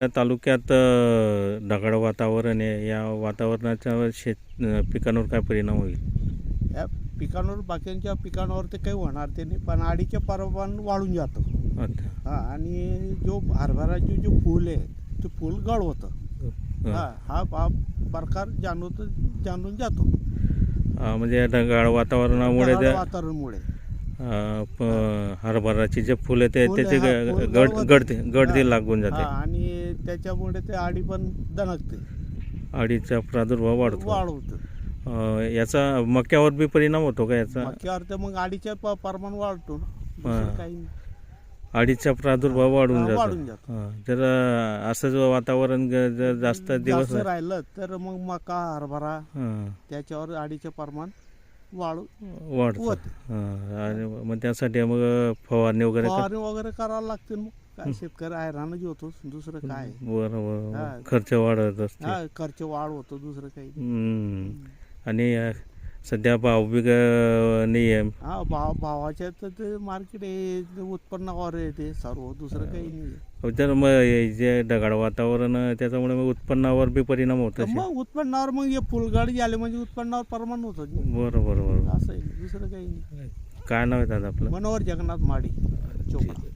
या तालुक्यात ढगाळ वातावरण आहे. या वातावरणाच्या शेत पिकांवर काय परिणाम होईल? या पिकांवर बाकीच्या पिकांवर ते काही होणार ते नाही. पण आडीचे प्रमाण वाढून जातं. हा आणि जो हरभराचे जो फूल आहे ते फूल गळ होतं. हा. हा हा प्रकार जाणवत जाणून जातो. म्हणजे या ढगाळ वातावरणामुळे वातावरणामुळे. हरभराची जे फुलं ते त्याचे ग- फुल गड गळवत- गडते. लागून जाते. आणि त्याच्यामुळे ते आडी पण दणकते अडीचा प्रादुर्भाव वाढतो वाढ होतं अ, याचा मक्यावर बी परिणाम होतो का याचा मक्यावर तर मग आडीचे प- प्रमाण वाढतो ना दुसरं. काही नाही. अडीचा प्रादुर्भाव वाढून हा, जातो. हा. जर अ, असं जर वातावरण ग- जर जास्त दिवस जास्त राहिलं तर मग मका हरभरा हा, त्याच्यावर आडीचे प्रमाण वाढ वाढतं होते. हा, आणि मग त्यासाठी मग फवारणी वगैरे कर- फवारणी वगैरे करावं लागते मग काय शेतकरी हैराणच होतो दुसरं काय? बरोबर हा. खर्च वाढत असते हा खर्च वाढ होतो दुसरं काही नाही. हम्म. आणि अ, सध्या भाव बी ग- नाही आहे हा भाव भावाच्या तर ते मार्केट आहे ते उत्पन्नावर आहे ते सर्व दुसरं काही नाही तर मग हे जे ढगाळ वातावरण आहे, त्याच्यामुळे मग उत्पन्नावर बी परिणाम होत तर असेल. मग उत्पन्नावर मग हे फुलगाडी आले म्हणजे उत्पन्नावर प्रमाण होतं. बरोबर बरोबर असं आहे दुसरं काही नाही. काय नाव आहे दादा आपलं? मनोहर जगन्नाथ माडी चोपडा.